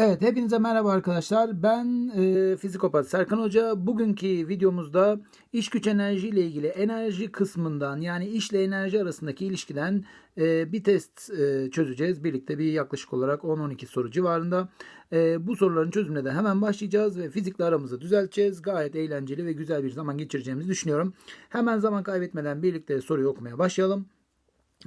Evet, hepinize merhaba arkadaşlar. Ben e, fizikopat Serkan Hoca. Bugünkü videomuzda iş güç enerji ile ilgili enerji kısmından yani işle enerji arasındaki ilişkiden e, bir test e, çözeceğiz. Birlikte bir yaklaşık olarak 10-12 soru civarında. E, bu soruların çözümüne de hemen başlayacağız ve fizikle aramızı düzelteceğiz. Gayet eğlenceli ve güzel bir zaman geçireceğimizi düşünüyorum. Hemen zaman kaybetmeden birlikte soruyu okumaya başlayalım.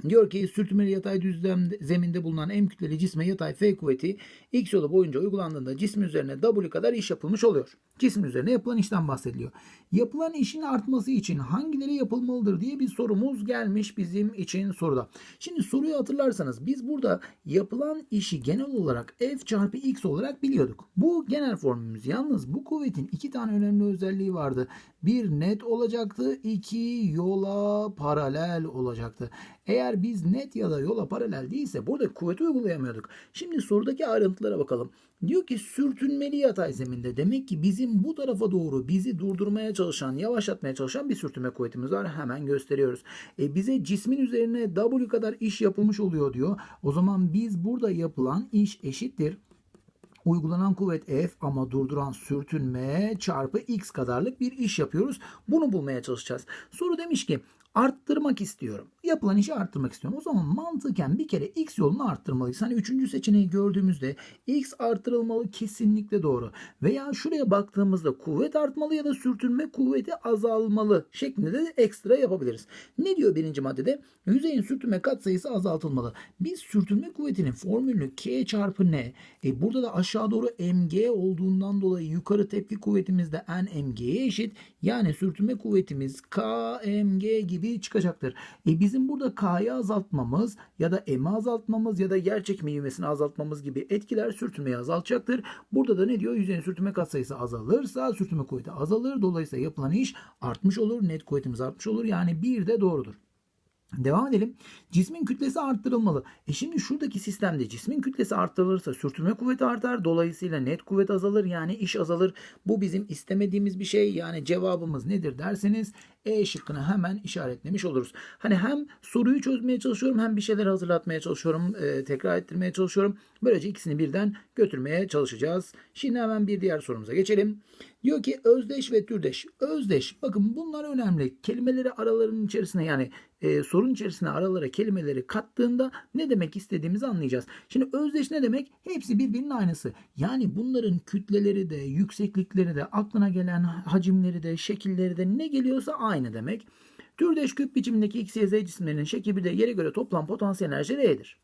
Diyor ki sürtünmeli yatay düzlem zeminde bulunan M kütleli cisme yatay F kuvveti X yolu boyunca uygulandığında cismin üzerine W kadar iş yapılmış oluyor. Cismin üzerine yapılan işten bahsediliyor. Yapılan işin artması için hangileri yapılmalıdır diye bir sorumuz gelmiş bizim için soruda. Şimdi soruyu hatırlarsanız biz burada yapılan işi genel olarak F çarpı X olarak biliyorduk. Bu genel formülümüz. Yalnız bu kuvvetin iki tane önemli özelliği vardı. Bir net olacaktı, iki yola paralel olacaktı. Eğer biz net ya da yola paralel değilse burada kuvveti uygulayamıyorduk. Şimdi sorudaki ayrıntılara bakalım. Diyor ki sürtünmeli yatay zeminde demek ki bizim bu tarafa doğru bizi durdurmaya çalışan, yavaşlatmaya çalışan bir sürtünme kuvvetimiz var. Hemen gösteriyoruz. E bize cismin üzerine W kadar iş yapılmış oluyor diyor. O zaman biz burada yapılan iş eşittir. Uygulanan kuvvet F ama durduran sürtünme çarpı X kadarlık bir iş yapıyoruz. Bunu bulmaya çalışacağız. Soru demiş ki arttırmak istiyorum. Yapılan işi arttırmak istiyorum. O zaman mantıken bir kere X yolunu arttırmalıyız. Hani üçüncü seçeneği gördüğümüzde X artırılmalı kesinlikle doğru. Veya şuraya baktığımızda kuvvet artmalı ya da sürtünme kuvveti azalmalı şeklinde de ekstra yapabiliriz. Ne diyor birinci maddede? Yüzeyin sürtünme katsayısı azaltılmalı. Biz sürtünme kuvvetinin formülünü K çarpı N. E burada da aşağı doğru mg olduğundan dolayı yukarı tepki kuvvetimiz de N eşit. Yani sürtünme kuvvetimiz kmg gibi çıkacaktır. E bizim burada K'yı azaltmamız ya da M'i azaltmamız ya da yer çekimi ivmesini azaltmamız gibi etkiler sürtünmeyi azaltacaktır. Burada da ne diyor? Yüzeyin sürtünme katsayısı azalırsa sürtünme kuvveti azalır. Dolayısıyla yapılan iş artmış olur. Net kuvvetimiz artmış olur. Yani bir de doğrudur. Devam edelim. Cismin kütlesi arttırılmalı. E şimdi şuradaki sistemde cismin kütlesi arttırılırsa sürtünme kuvveti artar. Dolayısıyla net kuvvet azalır. Yani iş azalır. Bu bizim istemediğimiz bir şey. Yani cevabımız nedir derseniz E şıkkını hemen işaretlemiş oluruz. Hani hem soruyu çözmeye çalışıyorum hem bir şeyler hazırlatmaya çalışıyorum. e, tekrar ettirmeye çalışıyorum. Böylece ikisini birden götürmeye çalışacağız. Şimdi hemen bir diğer sorumuza geçelim. Diyor ki özdeş ve türdeş. Özdeş bakın bunlar önemli. Kelimeleri aralarının içerisine yani e, sorun içerisine aralara kelimeleri kattığında ne demek istediğimizi anlayacağız. Şimdi özdeş ne demek? Hepsi birbirinin aynısı. Yani bunların kütleleri de, yükseklikleri de, aklına gelen hacimleri de, şekilleri de ne geliyorsa aynı demek. Türdeş küp biçimindeki X, Y, Z cisimlerinin şekli bir de yere göre toplam potansiyel enerji R'dir.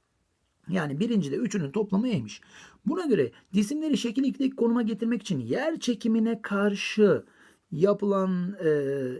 Yani birincide üçünün toplamı E'miş. Buna göre cisimleri şekil ikilik konuma getirmek için yer çekimine karşı yapılan e,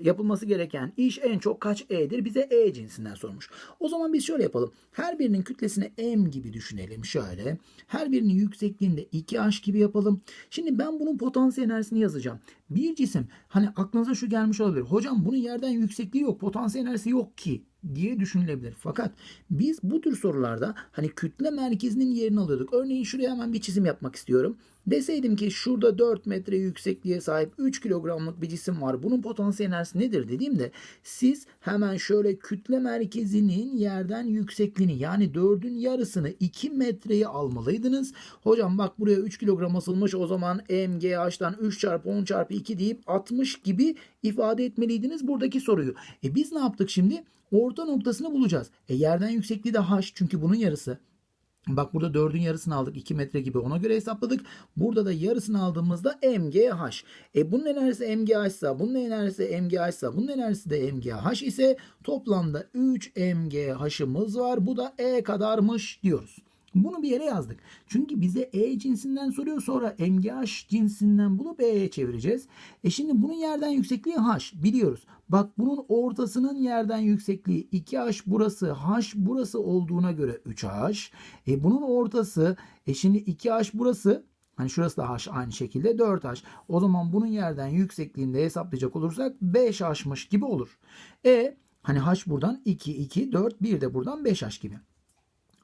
yapılması gereken iş en çok kaç E'dir? Bize E cinsinden sormuş. O zaman biz şöyle yapalım. Her birinin kütlesini M gibi düşünelim şöyle. Her birinin yüksekliğinde 2H gibi yapalım. Şimdi ben bunun potansiyel enerjisini yazacağım. Bir cisim hani aklınıza şu gelmiş olabilir. Hocam bunun yerden yüksekliği yok. Potansiyel enerjisi yok ki diye düşünülebilir. Fakat biz bu tür sorularda hani kütle merkezinin yerini alıyorduk. Örneğin şuraya hemen bir çizim yapmak istiyorum. Deseydim ki şurada 4 metre yüksekliğe sahip 3 kilogramlık bir cisim var. Bunun potansiyel enerjisi nedir dediğimde siz hemen şöyle kütle merkezinin yerden yüksekliğini yani 4'ün yarısını 2 metreyi almalıydınız. Hocam bak buraya 3 kilogram asılmış o zaman MGH'dan 3 çarpı 10 çarpı 2 deyip 60 gibi ifade etmeliydiniz buradaki soruyu. E biz ne yaptık şimdi? Orta noktasını bulacağız. E yerden yüksekliği de h çünkü bunun yarısı. Bak burada dördün yarısını aldık 2 metre gibi ona göre hesapladık. Burada da yarısını aldığımızda MGH. E bunun enerjisi MGH ise bunun enerjisi MGH ise bunun enerjisi de MGH ise toplamda 3 MGH'ımız var. Bu da E kadarmış diyoruz. Bunu bir yere yazdık. Çünkü bize E cinsinden soruyor sonra MGH cinsinden bulup E'ye çevireceğiz. E şimdi bunun yerden yüksekliği H biliyoruz. Bak bunun ortasının yerden yüksekliği 2H burası H burası olduğuna göre 3H. E bunun ortası e şimdi 2H burası Hani şurası da H aynı şekilde 4H. O zaman bunun yerden yüksekliğinde hesaplayacak olursak 5H'mış gibi olur. E hani H buradan 2, 2, 4, 1 de buradan 5H gibi.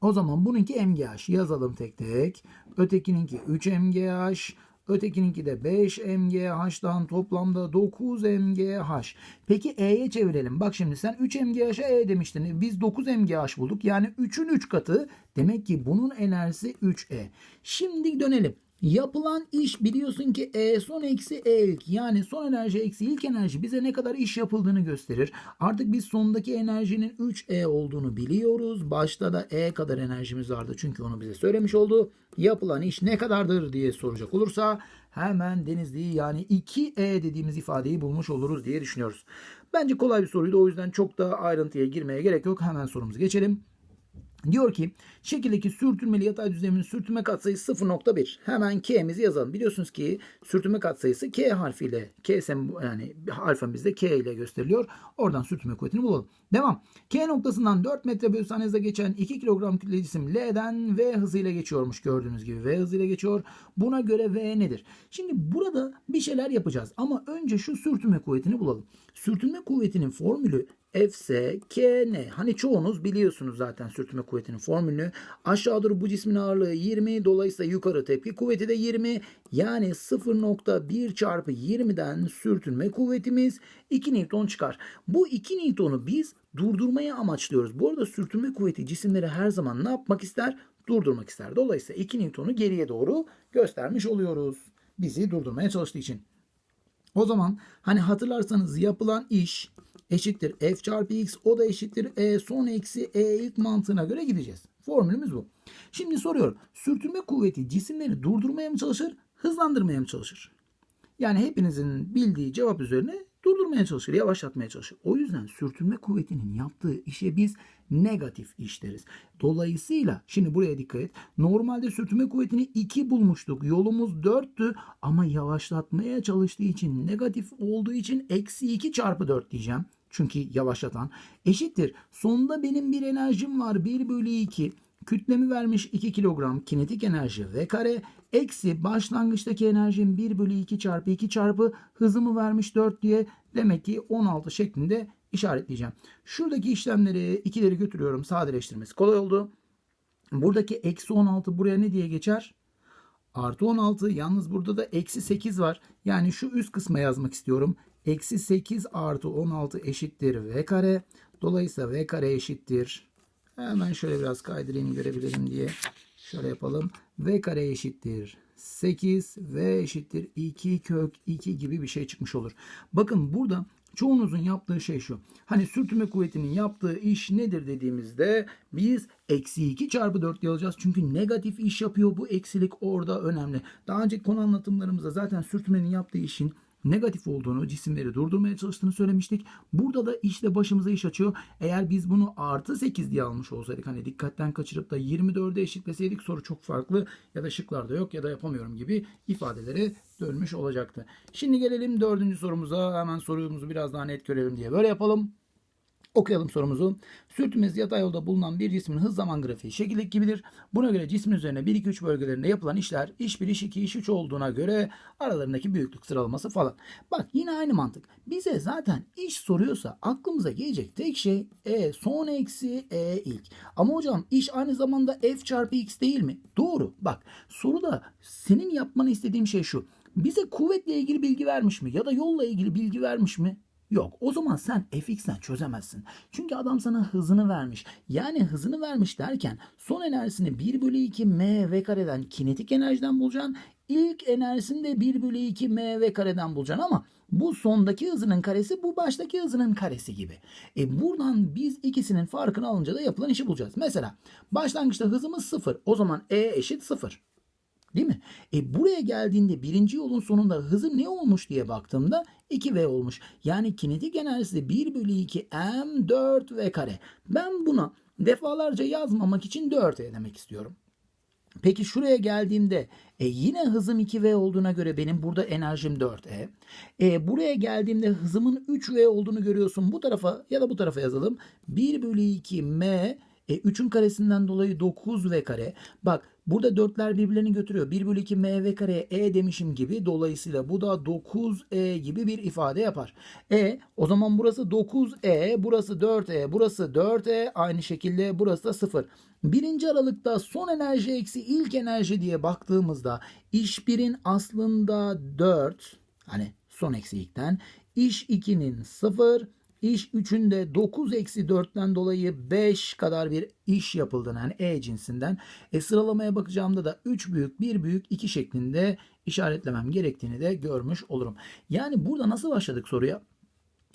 O zaman bununki MGH yazalım tek tek. Ötekininki 3 MGH. Ötekininki de 5 MGH'dan toplamda 9 MGH. Peki E'ye çevirelim. Bak şimdi sen 3 MGH'a E demiştin. Biz 9 MGH bulduk. Yani 3'ün 3 katı. Demek ki bunun enerjisi 3E. Şimdi dönelim. Yapılan iş biliyorsun ki E son eksi E ilk yani son enerji eksi ilk enerji bize ne kadar iş yapıldığını gösterir. Artık biz sondaki enerjinin 3E olduğunu biliyoruz. Başta da E kadar enerjimiz vardı çünkü onu bize söylemiş oldu. Yapılan iş ne kadardır diye soracak olursa hemen denizliği yani 2E dediğimiz ifadeyi bulmuş oluruz diye düşünüyoruz. Bence kolay bir soruydu o yüzden çok da ayrıntıya girmeye gerek yok. Hemen sorumuza geçelim. Diyor ki şekildeki sürtünmeli yatay düzlemin sürtünme katsayısı 0.1. Hemen K'mizi yazalım. Biliyorsunuz ki sürtünme katsayısı K harfiyle K yani alfamızda K ile gösteriliyor. Oradan sürtünme kuvvetini bulalım. Devam. K noktasından 4 metre bölü saniye hızla geçen 2 kilogram kütle cisim L'den V hızıyla geçiyormuş. Gördüğünüz gibi V hızıyla geçiyor. Buna göre V nedir? Şimdi burada bir şeyler yapacağız ama önce şu sürtünme kuvvetini bulalım. Sürtünme kuvvetinin formülü Fs kn. Hani çoğunuz biliyorsunuz zaten sürtünme kuvvetinin formülünü. Aşağı doğru bu cismin ağırlığı 20. Dolayısıyla yukarı tepki kuvveti de 20. Yani 0.1 çarpı 20'den sürtünme kuvvetimiz 2 Newton çıkar. Bu 2 Newton'u biz durdurmaya amaçlıyoruz. Bu arada sürtünme kuvveti cisimleri her zaman ne yapmak ister? Durdurmak ister. Dolayısıyla 2 Newton'u geriye doğru göstermiş oluyoruz. Bizi durdurmaya çalıştığı için. O zaman hani hatırlarsanız yapılan iş eşittir f çarpı x o da eşittir e son eksi e ilk mantığına göre gideceğiz. Formülümüz bu. Şimdi soruyorum. Sürtünme kuvveti cisimleri durdurmaya mı çalışır, hızlandırmaya mı çalışır? Yani hepinizin bildiği cevap üzerine durdurmaya çalışır, yavaşlatmaya çalışır. O yüzden sürtünme kuvvetinin yaptığı işe biz negatif iş deriz. Dolayısıyla şimdi buraya dikkat et. Normalde sürtünme kuvvetini 2 bulmuştuk. Yolumuz 4'tü ama yavaşlatmaya çalıştığı için negatif olduğu için eksi 2 çarpı 4 diyeceğim. Çünkü yavaşlatan eşittir. Sonunda benim bir enerjim var 1 bölü 2. Kütlemi vermiş 2 kilogram kinetik enerji v kare eksi başlangıçtaki enerjim 1 bölü 2 çarpı 2 çarpı hızımı vermiş 4 diye demek ki 16 şeklinde işaretleyeceğim. Şuradaki işlemleri ikileri götürüyorum sadeleştirmesi kolay oldu. Buradaki eksi 16 buraya ne diye geçer? Artı 16 yalnız burada da eksi 8 var. Yani şu üst kısma yazmak istiyorum. Eksi 8 artı 16 eşittir v kare. Dolayısıyla v kare eşittir. Hemen şöyle biraz kaydırayım görebilirim diye. Şöyle yapalım. V kare eşittir 8. V eşittir 2 kök 2 gibi bir şey çıkmış olur. Bakın burada çoğunuzun yaptığı şey şu. Hani sürtünme kuvvetinin yaptığı iş nedir dediğimizde biz eksi 2 çarpı 4 yazacağız. Çünkü negatif iş yapıyor. Bu eksilik orada önemli. Daha önceki konu anlatımlarımızda zaten sürtünmenin yaptığı işin negatif olduğunu, cisimleri durdurmaya çalıştığını söylemiştik. Burada da işte başımıza iş açıyor. Eğer biz bunu artı 8 diye almış olsaydık hani dikkatten kaçırıp da 24'e eşitleseydik soru çok farklı ya da şıklarda yok ya da yapamıyorum gibi ifadelere dönmüş olacaktı. Şimdi gelelim dördüncü sorumuza. Hemen sorumuzu biraz daha net görelim diye böyle yapalım. Okuyalım sorumuzu. Sürtünmesi yatay yolda bulunan bir cismin hız zaman grafiği şekildeki gibidir. Buna göre cismin üzerine 1 2 3 bölgelerinde yapılan işler iş 1 iş 2 iş 3 olduğuna göre aralarındaki büyüklük sıralaması falan. Bak yine aynı mantık. Bize zaten iş soruyorsa aklımıza gelecek tek şey e son eksi e ilk. Ama hocam iş aynı zamanda f çarpı x değil mi? Doğru. Bak soruda senin yapmanı istediğim şey şu. Bize kuvvetle ilgili bilgi vermiş mi? Ya da yolla ilgili bilgi vermiş mi? Yok. O zaman sen fx'ten çözemezsin. Çünkü adam sana hızını vermiş. Yani hızını vermiş derken son enerjisini 1 bölü 2 m v kareden kinetik enerjiden bulacaksın. İlk enerjisini de 1 bölü 2 m v kareden bulacaksın ama bu sondaki hızının karesi bu baştaki hızının karesi gibi. E buradan biz ikisinin farkını alınca da yapılan işi bulacağız. Mesela başlangıçta hızımız 0. O zaman e eşit 0. Değil mi? E buraya geldiğinde birinci yolun sonunda hızı ne olmuş diye baktığımda 2V olmuş. Yani kinetik enerjisi de 1 bölü 2 M4V kare. Ben buna defalarca yazmamak için 4V demek istiyorum. Peki şuraya geldiğimde e, yine hızım 2V olduğuna göre benim burada enerjim 4E. E, buraya geldiğimde hızımın 3V olduğunu görüyorsun. Bu tarafa ya da bu tarafa yazalım. 1 bölü 2 M e, 3'ün karesinden dolayı 9V kare. Bak burada dörtler birbirlerini götürüyor. 1 bölü 2 mv kareye e demişim gibi. Dolayısıyla bu da 9e gibi bir ifade yapar. E o zaman burası 9e, burası 4e, burası 4e. Aynı şekilde burası da 0. Birinci aralıkta son enerji eksi ilk enerji diye baktığımızda iş 1'in aslında 4 hani son eksi ilkten iş 2'nin 0 iş 3'ün de 9 eksi 4'ten dolayı 5 kadar bir iş yapıldığını yani E cinsinden. E sıralamaya bakacağımda da 3 büyük 1 büyük 2 şeklinde işaretlemem gerektiğini de görmüş olurum. Yani burada nasıl başladık soruya?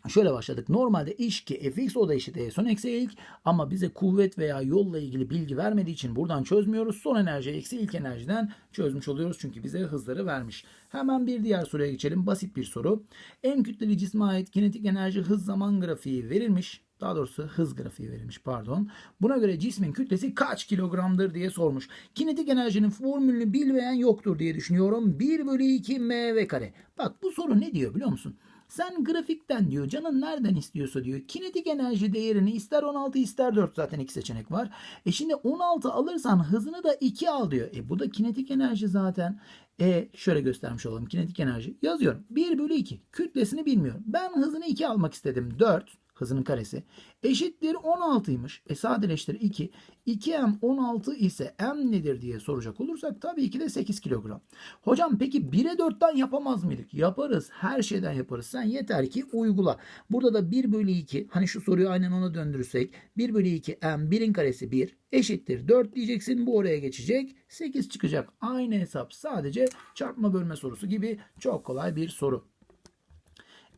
Şöyle başladık. Normalde iş ki fx o da eşit e son eksi ilk ama bize kuvvet veya yolla ilgili bilgi vermediği için buradan çözmüyoruz. Son enerji eksi ilk enerjiden çözmüş oluyoruz. Çünkü bize hızları vermiş. Hemen bir diğer soruya geçelim. Basit bir soru. En kütleli cisme ait kinetik enerji hız zaman grafiği verilmiş. Daha doğrusu hız grafiği verilmiş pardon. Buna göre cismin kütlesi kaç kilogramdır diye sormuş. Kinetik enerjinin formülünü bilmeyen yoktur diye düşünüyorum. 1 bölü 2 mv kare. Bak bu soru ne diyor biliyor musun? Sen grafikten diyor canın nereden istiyorsa diyor kinetik enerji değerini ister 16 ister 4 zaten iki seçenek var. E şimdi 16 alırsan hızını da 2 al diyor. E bu da kinetik enerji zaten. E şöyle göstermiş olalım kinetik enerji yazıyorum. 1 bölü 2 kütlesini bilmiyorum. Ben hızını 2 almak istedim 4 hızının karesi eşittir 16'ymış. E sadeleştir 2. 2m 16 ise m nedir diye soracak olursak tabii ki de 8 kilogram. Hocam peki 1'e 4'ten yapamaz mıydık? Yaparız. Her şeyden yaparız. Sen yeter ki uygula. Burada da 1 bölü 2 hani şu soruyu aynen ona döndürürsek 1 bölü 2 m 1'in karesi 1 eşittir 4 diyeceksin. Bu oraya geçecek. 8 çıkacak. Aynı hesap sadece çarpma bölme sorusu gibi çok kolay bir soru.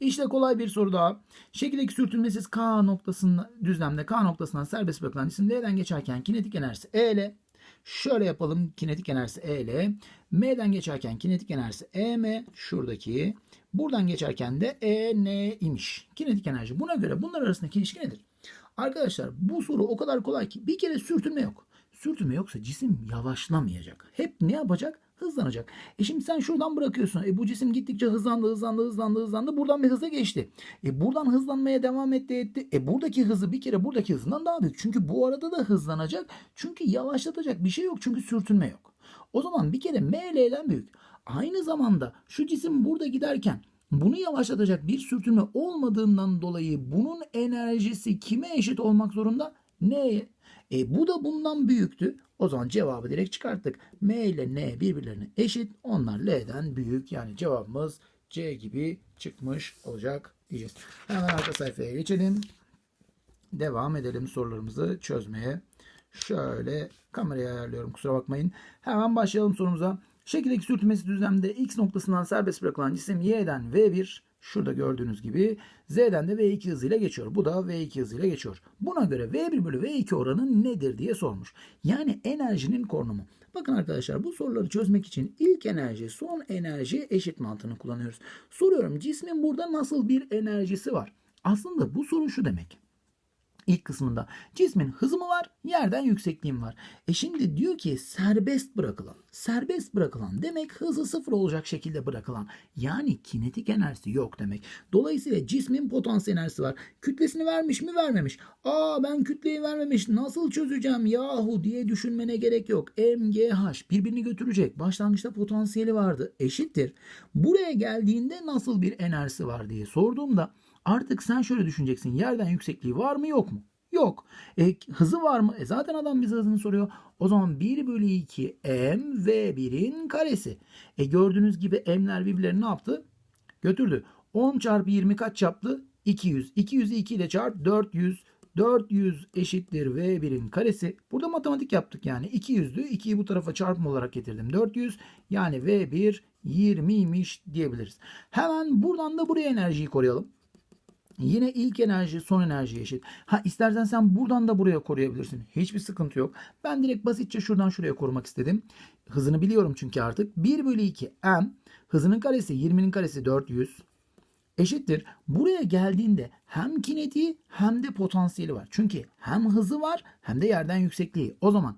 İşte kolay bir soru daha. Şekildeki sürtünmesiz K noktasında düzlemde K noktasından serbest bırakılan cisim D'den geçerken kinetik enerjisi E ile şöyle yapalım kinetik enerjisi E ile M'den geçerken kinetik enerjisi EM şuradaki buradan geçerken de EN imiş. Kinetik enerji. Buna göre bunlar arasındaki ilişki nedir? Arkadaşlar bu soru o kadar kolay ki bir kere sürtünme yok. Sürtünme yoksa cisim yavaşlamayacak. Hep ne yapacak? Hızlanacak. E şimdi sen şuradan bırakıyorsun. E bu cisim gittikçe hızlandı, hızlandı, hızlandı, hızlandı. Buradan bir hıza geçti. E buradan hızlanmaya devam etti, etti. E buradaki hızı bir kere buradaki hızından daha büyük. Çünkü bu arada da hızlanacak. Çünkü yavaşlatacak bir şey yok. Çünkü sürtünme yok. O zaman bir kere M L'den büyük. Aynı zamanda şu cisim burada giderken bunu yavaşlatacak bir sürtünme olmadığından dolayı bunun enerjisi kime eşit olmak zorunda? N'ye. E bu da bundan büyüktü. O zaman cevabı direkt çıkarttık. M ile N birbirlerine eşit. Onlar L'den büyük. Yani cevabımız C gibi çıkmış olacak diyeceğiz. Hemen arka sayfaya geçelim. Devam edelim sorularımızı çözmeye. Şöyle kamerayı ayarlıyorum kusura bakmayın. Hemen başlayalım sorumuza. Şekildeki sürtünmesi düzlemde X noktasından serbest bırakılan cisim Y'den V1 şurada gördüğünüz gibi Z'den de V2 hızıyla geçiyor. Bu da V2 hızıyla geçiyor. Buna göre V1 bölü V2 oranı nedir diye sormuş. Yani enerjinin korunumu. Bakın arkadaşlar bu soruları çözmek için ilk enerji son enerji eşit mantığını kullanıyoruz. Soruyorum cismin burada nasıl bir enerjisi var? Aslında bu soru şu demek. İlk kısmında cismin hızı var, yerden yüksekliğim var. E şimdi diyor ki serbest bırakılan. Serbest bırakılan demek hızı sıfır olacak şekilde bırakılan. Yani kinetik enerjisi yok demek. Dolayısıyla cismin potansiyel enerjisi var. Kütlesini vermiş mi vermemiş. Aa ben kütleyi vermemiş nasıl çözeceğim yahu diye düşünmene gerek yok. MGH birbirini götürecek. Başlangıçta potansiyeli vardı. Eşittir. Buraya geldiğinde nasıl bir enerjisi var diye sorduğumda Artık sen şöyle düşüneceksin. Yerden yüksekliği var mı yok mu? Yok. E, hızı var mı? E, zaten adam bize hızını soruyor. O zaman 1 bölü 2 m v 1'in karesi. E, gördüğünüz gibi m'ler birbirlerini ne yaptı? Götürdü. 10 çarpı 20 kaç yaptı? 200. 200'ü 2 ile çarp 400. 400 eşittir V1'in karesi. Burada matematik yaptık yani. 200'dü. 2'yi bu tarafa çarpım olarak getirdim. 400. Yani V1 20'ymiş diyebiliriz. Hemen buradan da buraya enerjiyi koruyalım. Yine ilk enerji son enerji eşit. Ha istersen sen buradan da buraya koruyabilirsin. Hiçbir sıkıntı yok. Ben direkt basitçe şuradan şuraya korumak istedim. Hızını biliyorum çünkü artık. 1 bölü 2 m hızının karesi 20'nin karesi 400 eşittir. Buraya geldiğinde hem kinetiği hem de potansiyeli var. Çünkü hem hızı var hem de yerden yüksekliği. O zaman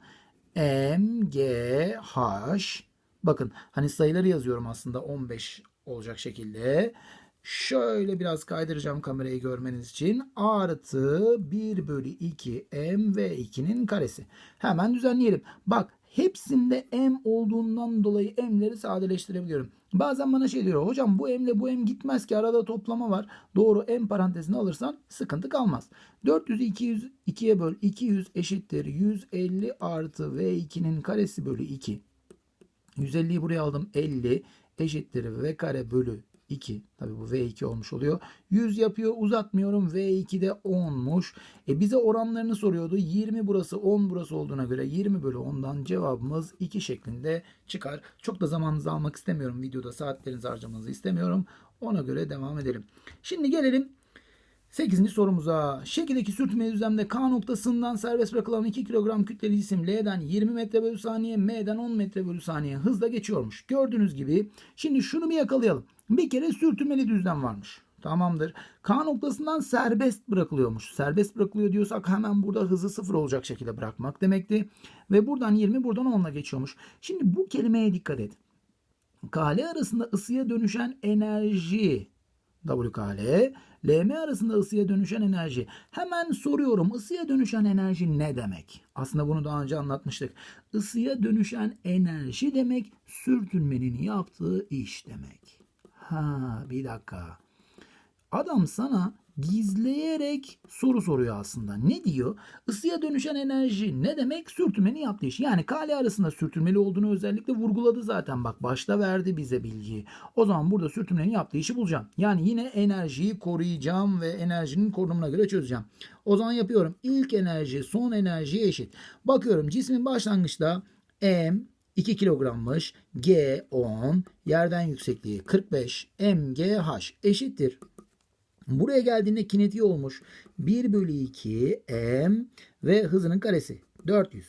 m, g, h bakın hani sayıları yazıyorum aslında 15 olacak şekilde. Şöyle biraz kaydıracağım kamerayı görmeniz için. Artı 1 bölü 2 m ve 2'nin karesi. Hemen düzenleyelim. Bak hepsinde m olduğundan dolayı m'leri sadeleştirebiliyorum. Bazen bana şey diyor hocam bu m ile bu m gitmez ki arada toplama var. Doğru m parantezini alırsan sıkıntı kalmaz. 400'ü 200 2'ye böl 200 eşittir 150 artı v2'nin karesi bölü 2. 150'yi buraya aldım 50 eşittir v kare bölü 2. Tabii bu V2 olmuş oluyor. 100 yapıyor uzatmıyorum. V2 de 10'muş. E bize oranlarını soruyordu. 20 burası 10 burası olduğuna göre 20 bölü 10'dan cevabımız 2 şeklinde çıkar. Çok da zamanınızı almak istemiyorum. Videoda saatlerinizi harcamanızı istemiyorum. Ona göre devam edelim. Şimdi gelelim 8. sorumuza. Şekildeki sürtünme düzlemde K noktasından serbest bırakılan 2 kilogram kütleli cisim L'den 20 metre bölü saniye, M'den 10 metre bölü saniye hızla geçiyormuş. Gördüğünüz gibi şimdi şunu bir yakalayalım. Bir kere sürtünmeli düzlem varmış. Tamamdır. K noktasından serbest bırakılıyormuş. Serbest bırakılıyor diyorsak hemen burada hızı sıfır olacak şekilde bırakmak demekti. Ve buradan 20 buradan 10'la geçiyormuş. Şimdi bu kelimeye dikkat et. KL arasında ısıya dönüşen enerji WKL, LM arasında ısıya dönüşen enerji. Hemen soruyorum ısıya dönüşen enerji ne demek? Aslında bunu daha önce anlatmıştık. Isıya dönüşen enerji demek sürtünmenin yaptığı iş demek. Ha bir dakika. Adam sana gizleyerek soru soruyor aslında. Ne diyor? Isıya dönüşen enerji ne demek? Sürtünmenin yaptığı iş. Yani kale arasında sürtünmeli olduğunu özellikle vurguladı zaten. Bak başta verdi bize bilgiyi. O zaman burada sürtünmenin yaptığı işi bulacağım. Yani yine enerjiyi koruyacağım ve enerjinin korunumuna göre çözeceğim. O zaman yapıyorum. İlk enerji son enerjiye eşit. Bakıyorum cismin başlangıçta M 2 kilogrammış. G 10. Yerden yüksekliği 45. MGH eşittir. Buraya geldiğinde kinetiği olmuş. 1 bölü 2 M ve hızının karesi 400.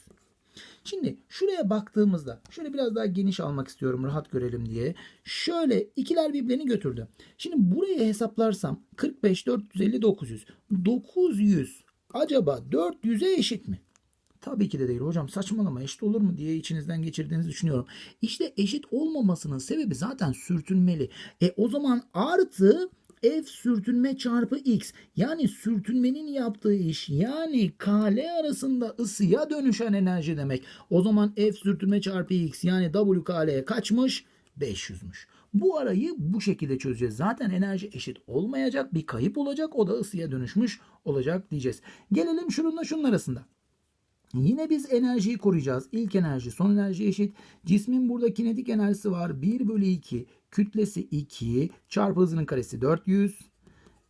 Şimdi şuraya baktığımızda şöyle biraz daha geniş almak istiyorum rahat görelim diye. Şöyle ikiler birbirlerini götürdü. Şimdi buraya hesaplarsam 45, 450, 900. 900 acaba 400'e eşit mi? Tabii ki de değil hocam saçmalama eşit olur mu diye içinizden geçirdiğinizi düşünüyorum. İşte eşit olmamasının sebebi zaten sürtünmeli. E o zaman artı F sürtünme çarpı X yani sürtünmenin yaptığı iş yani KL arasında ısıya dönüşen enerji demek. O zaman F sürtünme çarpı X yani WKL kaçmış? 500'müş. Bu arayı bu şekilde çözeceğiz. Zaten enerji eşit olmayacak bir kayıp olacak o da ısıya dönüşmüş olacak diyeceğiz. Gelelim şununla şunun arasında. Yine biz enerjiyi koruyacağız. İlk enerji son enerji eşit. Cismin burada kinetik enerjisi var. 1 bölü 2 kütlesi 2 çarpı hızının karesi 400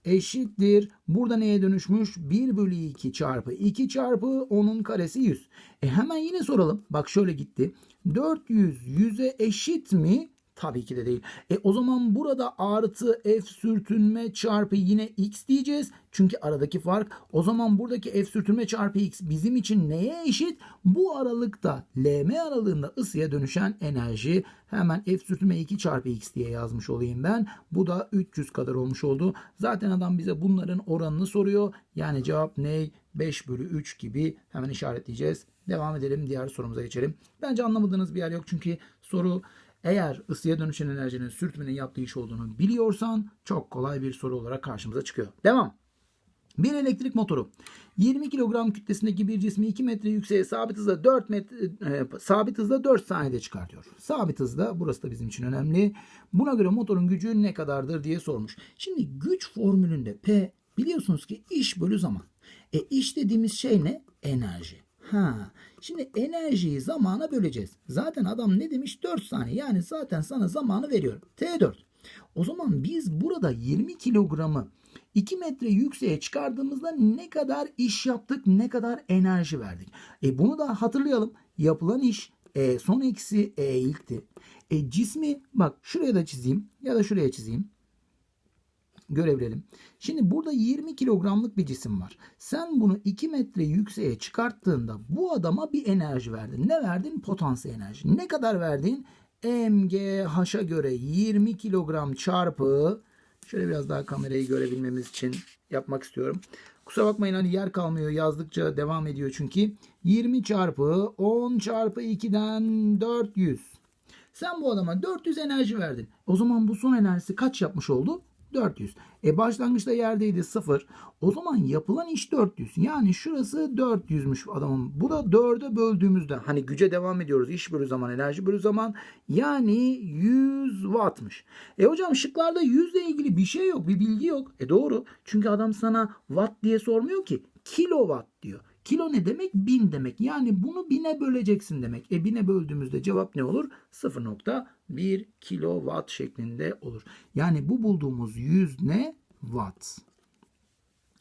eşittir. Burada neye dönüşmüş? 1 bölü 2 çarpı 2 çarpı 10'un karesi 100. E hemen yine soralım. Bak şöyle gitti. 400 100'e eşit mi? Tabii ki de değil. E o zaman burada artı f sürtünme çarpı yine x diyeceğiz. Çünkü aradaki fark. O zaman buradaki f sürtünme çarpı x bizim için neye eşit? Bu aralıkta LM aralığında ısıya dönüşen enerji. Hemen f sürtünme 2 çarpı x diye yazmış olayım ben. Bu da 300 kadar olmuş oldu. Zaten adam bize bunların oranını soruyor. Yani cevap ne? 5 bölü 3 gibi hemen işaretleyeceğiz. Devam edelim. Diğer sorumuza geçelim. Bence anlamadığınız bir yer yok. Çünkü soru eğer ısıya dönüşen enerjinin sürtünmenin yaptığı iş olduğunu biliyorsan çok kolay bir soru olarak karşımıza çıkıyor. Devam. Bir elektrik motoru 20 kilogram kütlesindeki bir cismi 2 metre yükseğe sabit hızla 4 metre e, sabit hızla 4 saniyede çıkartıyor. Sabit hızda burası da bizim için önemli. Buna göre motorun gücü ne kadardır diye sormuş. Şimdi güç formülünde P biliyorsunuz ki iş bölü zaman. E iş dediğimiz şey ne? Enerji. Ha. Şimdi enerjiyi zamana böleceğiz. Zaten adam ne demiş? 4 saniye. Yani zaten sana zamanı veriyorum. T4. O zaman biz burada 20 kilogramı 2 metre yükseğe çıkardığımızda ne kadar iş yaptık, ne kadar enerji verdik. E bunu da hatırlayalım. Yapılan iş E son eksi E ilkti. E cismi bak şuraya da çizeyim ya da şuraya çizeyim görebilelim. Şimdi burada 20 kilogramlık bir cisim var. Sen bunu 2 metre yükseğe çıkarttığında bu adama bir enerji verdin. Ne verdin? Potansiyel enerji. Ne kadar verdin? MGH'a göre 20 kilogram çarpı şöyle biraz daha kamerayı görebilmemiz için yapmak istiyorum. Kusura bakmayın hani yer kalmıyor yazdıkça devam ediyor çünkü. 20 çarpı 10 çarpı 2'den 400. Sen bu adama 400 enerji verdin. O zaman bu son enerjisi kaç yapmış oldu? 400. E başlangıçta yerdeydi 0. O zaman yapılan iş 400. Yani şurası 400'müş adamın. Bu da 4'e böldüğümüzde hani güce devam ediyoruz. İş bölü zaman, enerji bölü zaman. Yani 100 wattmış. E hocam şıklarda 100 ile ilgili bir şey yok. Bir bilgi yok. E doğru. Çünkü adam sana watt diye sormuyor ki. Kilowatt diyor. Kilo ne demek? 1000 demek. Yani bunu bine böleceksin demek. E bine böldüğümüzde cevap ne olur? 0.1 kilowatt şeklinde olur. Yani bu bulduğumuz 100 ne? Watt.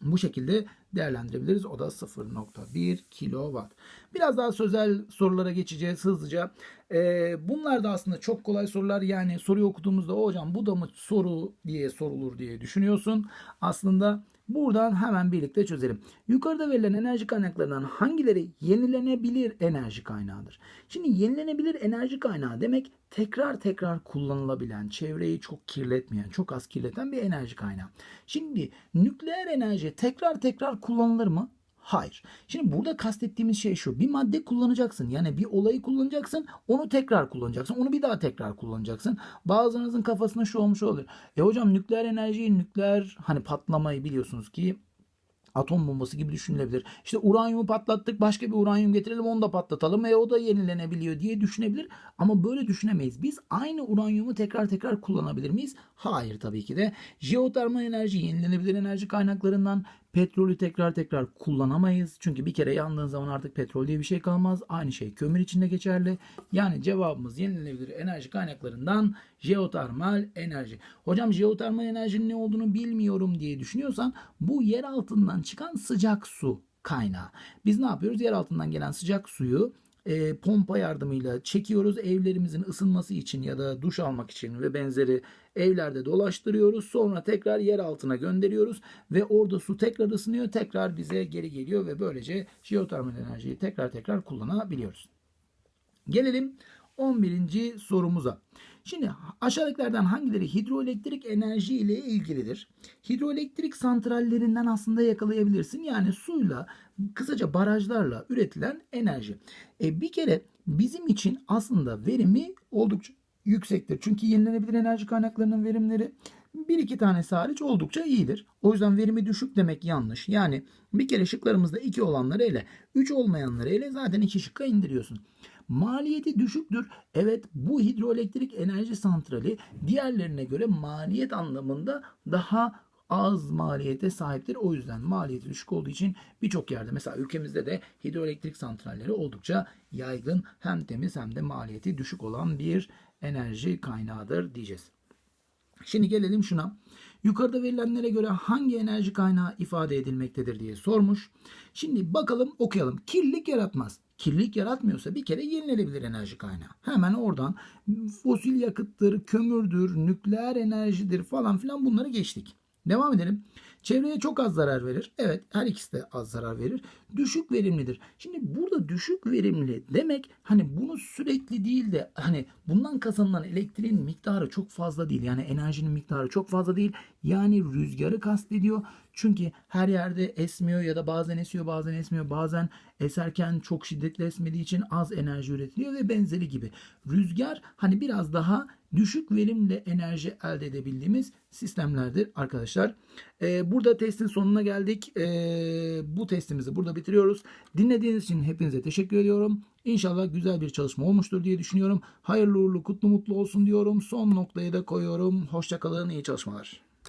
Bu şekilde değerlendirebiliriz. O da 0.1 kilowatt. Biraz daha sözel sorulara geçeceğiz hızlıca. Ee, bunlar da aslında çok kolay sorular. Yani soruyu okuduğumuzda hocam bu da mı soru diye sorulur diye düşünüyorsun. Aslında buradan hemen birlikte çözelim. Yukarıda verilen enerji kaynaklarından hangileri yenilenebilir enerji kaynağıdır? Şimdi yenilenebilir enerji kaynağı demek tekrar tekrar kullanılabilen, çevreyi çok kirletmeyen, çok az kirleten bir enerji kaynağı. Şimdi nükleer enerji tekrar tekrar kullanılır mı? Hayır. Şimdi burada kastettiğimiz şey şu. Bir madde kullanacaksın. Yani bir olayı kullanacaksın. Onu tekrar kullanacaksın. Onu bir daha tekrar kullanacaksın. Bazılarınızın kafasına şu olmuş olur. E hocam nükleer enerjiyi, nükleer hani patlamayı biliyorsunuz ki atom bombası gibi düşünülebilir. İşte uranyumu patlattık başka bir uranyum getirelim onu da patlatalım e o da yenilenebiliyor diye düşünebilir. Ama böyle düşünemeyiz. Biz aynı uranyumu tekrar tekrar kullanabilir miyiz? Hayır tabii ki de. Jeotermal enerji yenilenebilir enerji kaynaklarından petrolü tekrar tekrar kullanamayız. Çünkü bir kere yandığın zaman artık petrol diye bir şey kalmaz. Aynı şey kömür için de geçerli. Yani cevabımız yenilenebilir enerji kaynaklarından jeotermal enerji. Hocam jeotermal enerjinin ne olduğunu bilmiyorum diye düşünüyorsan bu yer altından çıkan sıcak su kaynağı. Biz ne yapıyoruz? Yer altından gelen sıcak suyu e, pompa yardımıyla çekiyoruz. Evlerimizin ısınması için ya da duş almak için ve benzeri evlerde dolaştırıyoruz. Sonra tekrar yer altına gönderiyoruz ve orada su tekrar ısınıyor. Tekrar bize geri geliyor ve böylece jeotermal enerjiyi tekrar tekrar kullanabiliyoruz. Gelelim 11. sorumuza. Şimdi aşağıdakilerden hangileri hidroelektrik enerji ile ilgilidir? Hidroelektrik santrallerinden aslında yakalayabilirsin. Yani suyla, kısaca barajlarla üretilen enerji. E bir kere bizim için aslında verimi oldukça yüksektir. Çünkü yenilenebilir enerji kaynaklarının verimleri bir iki tanesi hariç oldukça iyidir. O yüzden verimi düşük demek yanlış. Yani bir kere şıklarımızda 2 olanları ele, 3 olmayanları ele zaten 2 şıkka indiriyorsun. Maliyeti düşüktür. Evet bu hidroelektrik enerji santrali diğerlerine göre maliyet anlamında daha az maliyete sahiptir. O yüzden maliyeti düşük olduğu için birçok yerde mesela ülkemizde de hidroelektrik santralleri oldukça yaygın hem temiz hem de maliyeti düşük olan bir enerji kaynağıdır diyeceğiz. Şimdi gelelim şuna. Yukarıda verilenlere göre hangi enerji kaynağı ifade edilmektedir diye sormuş. Şimdi bakalım okuyalım. Kirlilik yaratmaz. Kirlilik yaratmıyorsa bir kere yenilenebilir enerji kaynağı. Hemen oradan fosil yakıttır, kömürdür, nükleer enerjidir falan filan bunları geçtik. Devam edelim. Çevreye çok az zarar verir. Evet her ikisi de az zarar verir. Düşük verimlidir. Şimdi burada düşük verimli demek hani bunu sürekli değil de hani bundan kazanılan elektriğin miktarı çok fazla değil. Yani enerjinin miktarı çok fazla değil. Yani rüzgarı kastediyor. Çünkü her yerde esmiyor ya da bazen esiyor bazen esmiyor. Bazen eserken çok şiddetli esmediği için az enerji üretiliyor ve benzeri gibi. Rüzgar hani biraz daha düşük verimle enerji elde edebildiğimiz sistemlerdir arkadaşlar. Ee, burada testin sonuna geldik. Ee, bu testimizi burada bitiriyoruz. Dinlediğiniz için hepinize teşekkür ediyorum. İnşallah güzel bir çalışma olmuştur diye düşünüyorum. Hayırlı uğurlu kutlu mutlu olsun diyorum. Son noktayı da koyuyorum. Hoşçakalın iyi çalışmalar.